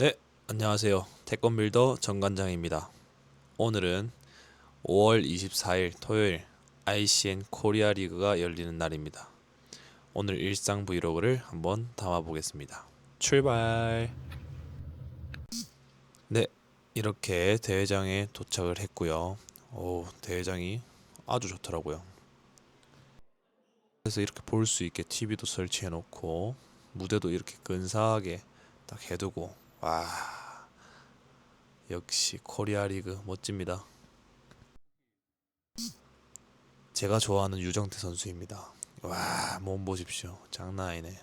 네, 안녕하세요. 태권빌더 정관장입니다. 오늘은 5월 24일 토요일 ICN 코리아 리그가 열리는 날입니다. 오늘 일상 브이로그를 한번 담아 보겠습니다. 출발. 네, 이렇게 대회장에 도착을 했고요. 오, 대회장이 아주 좋더라고요. 그래서 이렇게 볼 수 있게 TV도 설치해 놓고 무대도 이렇게 근사하게 딱 해두고 와 역시 코리아 리그 멋집니다. 제가 좋아하는 유정태 선수입니다. 와 몸 보십시오. 장난 아니네.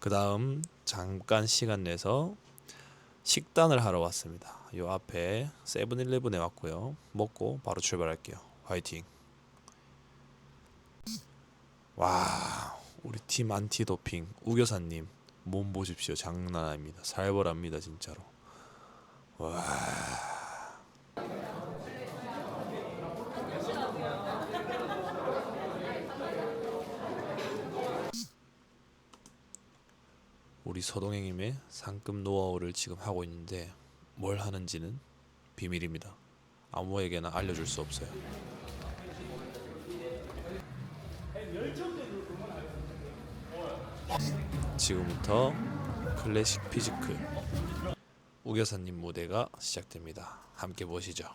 그 다음 잠깐 시간 내서 식단을 하러 왔습니다. 요 앞에 세븐일레븐에 왔고요. 먹고 바로 출발할게요. 화이팅. 와 우리 팀 안티도핑 우교사님 몸 보십시오. 장난 아닙니다. 살벌합니다 진짜로. 와. 우리 서동행님의 상급 노하우를 지금 하고 있는데 뭘 하는지는 비밀입니다. 아무에게나 알려줄 수 없어요 지금부터 클래식 피지크 우겨사님 무대가 시작됩니다. 함께 보시죠.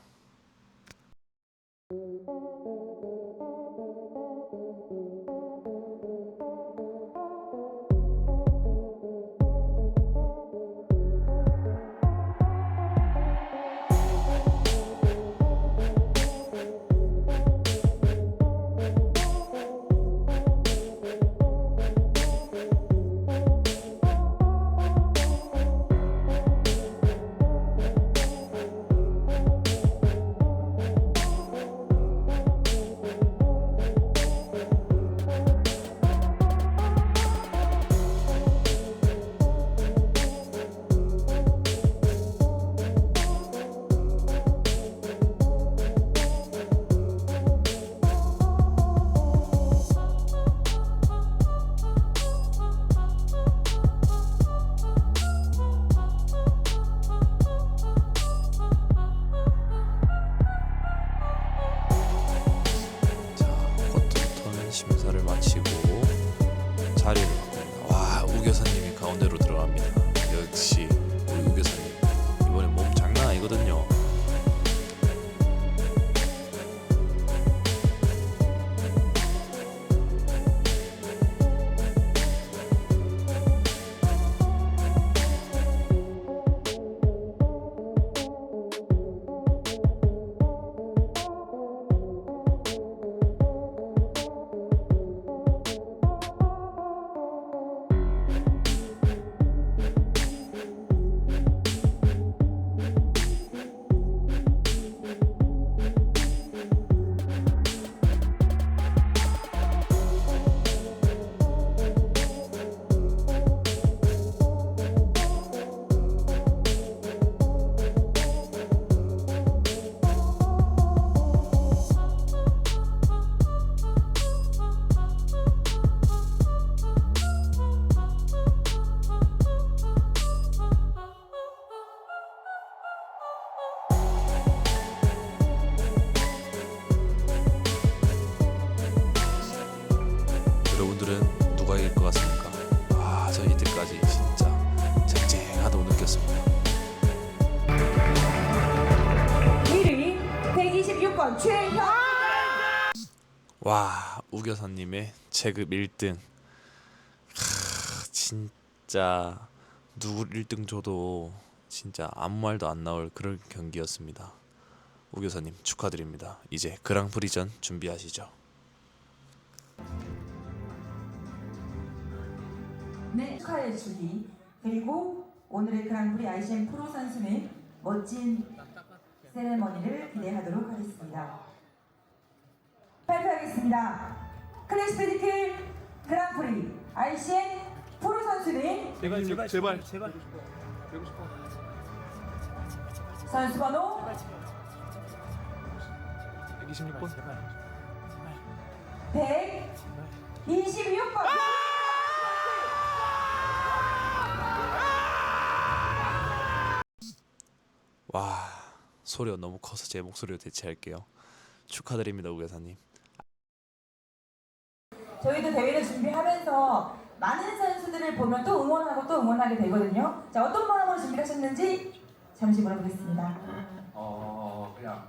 여러분들은 누가 이길 것 같습니까? 아, 저 이때까지 진짜 쟁쟁하다고 느꼈습니다. 1위 126번 최현 와 우겨사님의 체급 1등. 크, 진짜 누구 1등 줘도 진짜 아무 말도 안 나올 그런 경기였습니다. 우겨사님 축하드립니다. 이제 그랑프리전 준비하시죠 네 축하해 주기 그리고 오늘의 그랑프리 ICM 프로 선수는 멋진 세레머니를 기대하도록 하겠습니다. 발표하겠습니다. 클래스 페디클 그랑프리 ICM 프로 선수는 제발 제발 제발. 제발. 선수 번호 126번. 126번 와 소리가 너무 커서 제 목소리로 대체할게요. 축하드립니다 우계사님. 저희도 대회를 준비하면서 많은 선수들을 보면 또 응원하고 또 응원하게 되거든요. 자, 어떤 마음으로 준비하셨는지 잠시 물어보겠습니다. 어 그냥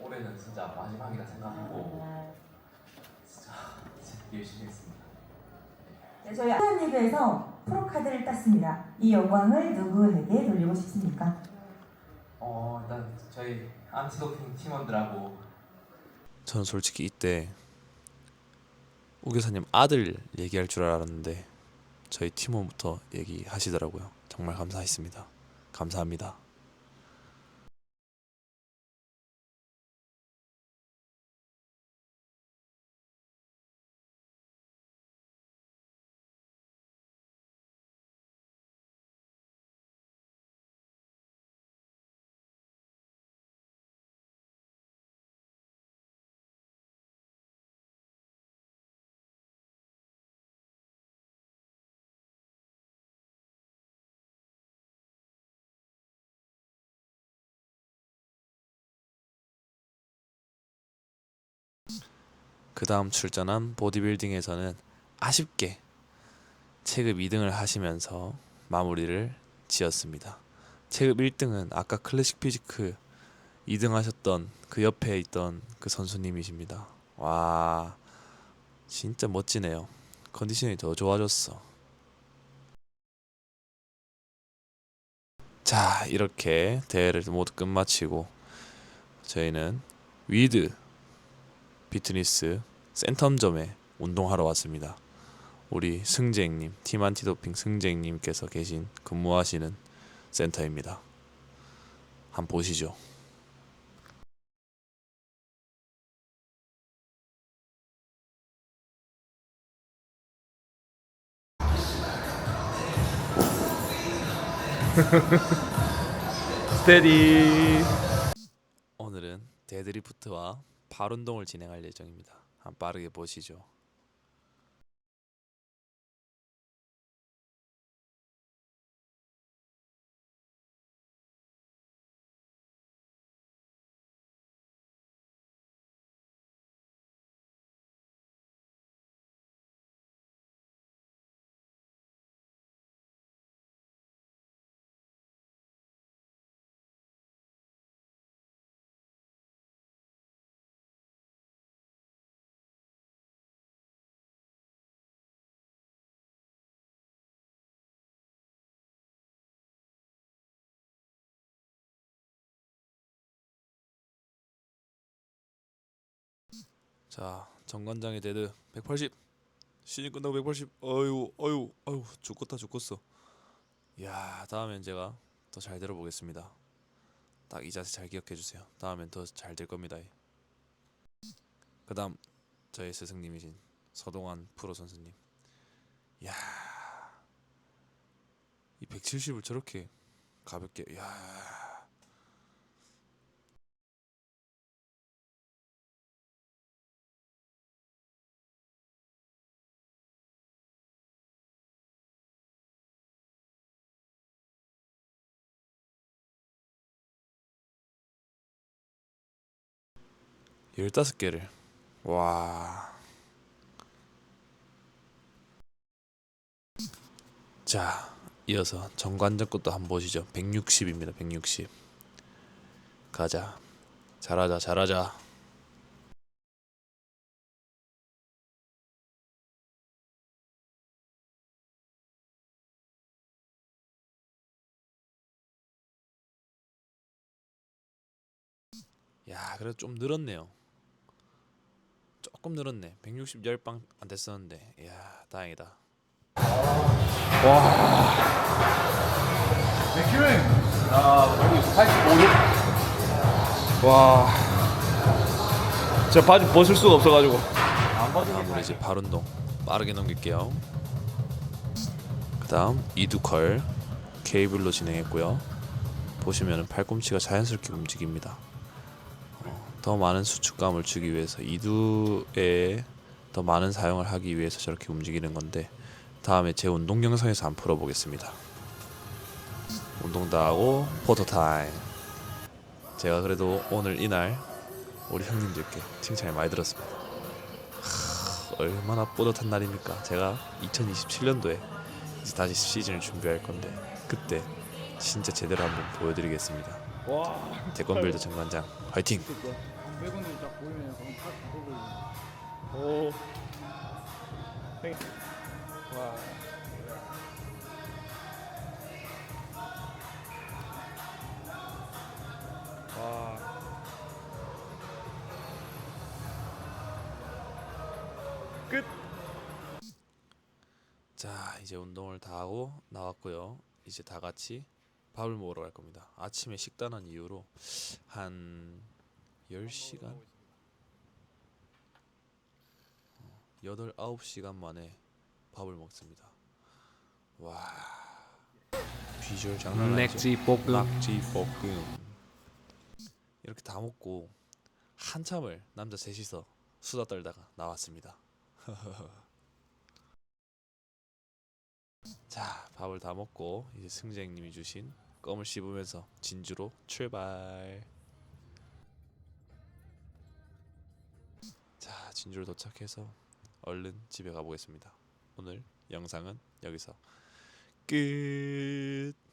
올해는 진짜 마지막이라 생각하고 진짜 진짜 열심히 했습니다. 네, 저희 아시안 리그에서 프로카드를 땄습니다. 이 영광을 누구에게 돌리고 싶습니까? 어 일단 저희 안티도핑 팀원들하고 저는 솔직히 이때 우교사님 아들 얘기할 줄 알았는데 저희 팀원부터 얘기하시더라고요. 정말 감사했습니다. 감사합니다. 그 다음 출전한 보디빌딩에서는 아쉽게 체급 2등을 하시면서 마무리를 지었습니다. 체급 1등은 아까 클래식 피지크 2등 하셨던 그 옆에 있던 그 선수님이십니다. 와 진짜 멋지네요. 컨디션이 더 좋아졌어. 자 이렇게 대회를 모두 끝마치고 저희는 위드 피트니스 센텀점에 운동하러 왔습니다. 우리 승재님, 팀 안티도핑 승재님께서 계신 근무하시는 센터입니다. 한번 보시죠. 스테디 오늘은 데드리프트와 발 운동을 진행할 예정입니다. 빠르게 보시죠. 자, 정관장의 데드 180. 시즌 끝나고 180. 어유, 어유, 어유, 죽겠다, 죽겠어. 야, 다음엔 제가 더 잘 들어보겠습니다. 딱 이 자세 잘 기억해 주세요. 다음엔 더 잘 될 겁니다. 그 다음 저의 스승님이신 서동환 프로 선수님. 야, 이 170을 저렇게 가볍게, 야. 열다섯 개를 와. 자, 이어서 정관장 것도 한번 보시죠. 160입니다. 160. 가자. 잘하자. 잘하자. 야, 그래도 좀 늘었네요. 조금 늘었네. 160 10방 안 됐었는데. 이야, 다행이다. 맥큐링 아 여기 85도 와 제가 바지 벗을 수가 없어가지고 다음으로 이제 발 운동 빠르게 넘길게요. 그다음 이두컬 케이블로 진행했고요. 보시면은 팔꿈치가 자연스럽게 움직입니다. 어, 더 많은 수축감을 주기 위해서 이두에 더 많은 사용을 하기 위해서 저렇게 움직이는 건데 다음에 제 운동 영상에서 한번 풀어보겠습니다. 운동 다 하고 포토 타임. 제가 그래도 오늘 이날 우리 형님들께 칭찬을 많이 들었습니다. 하, 얼마나 뿌듯한 날입니까? 제가 2027년도에 이제 다시 시즌을 준비할 건데 그때 진짜 제대로 한번 보여드리겠습니다. 와. 태권빌드 정관장 화이팅! 백원님 딱 보이면 그럼 다 보고 오. 땡. 와. 와. 끝. 자 이제 운동을 다 하고 나왔고요. 이제 다 같이 밥을 먹으러 갈 겁니다. 아침에 식단한 이유로 한 10시간? 8, 9시간 만에 밥을 먹습니다. 와 비주얼 장난 아니죠? 낙지 볶음. 낙지 볶음 이렇게 다 먹고 한참을 남자 셋이서 수다 떨다가 나왔습니다. 자 밥을 다 먹고 이제 승재님이 주신 껌을 씹으면서 진주로 출발. 진주로 도착해서 얼른 집에 가보겠습니다. 오늘 영상은 여기서 끝.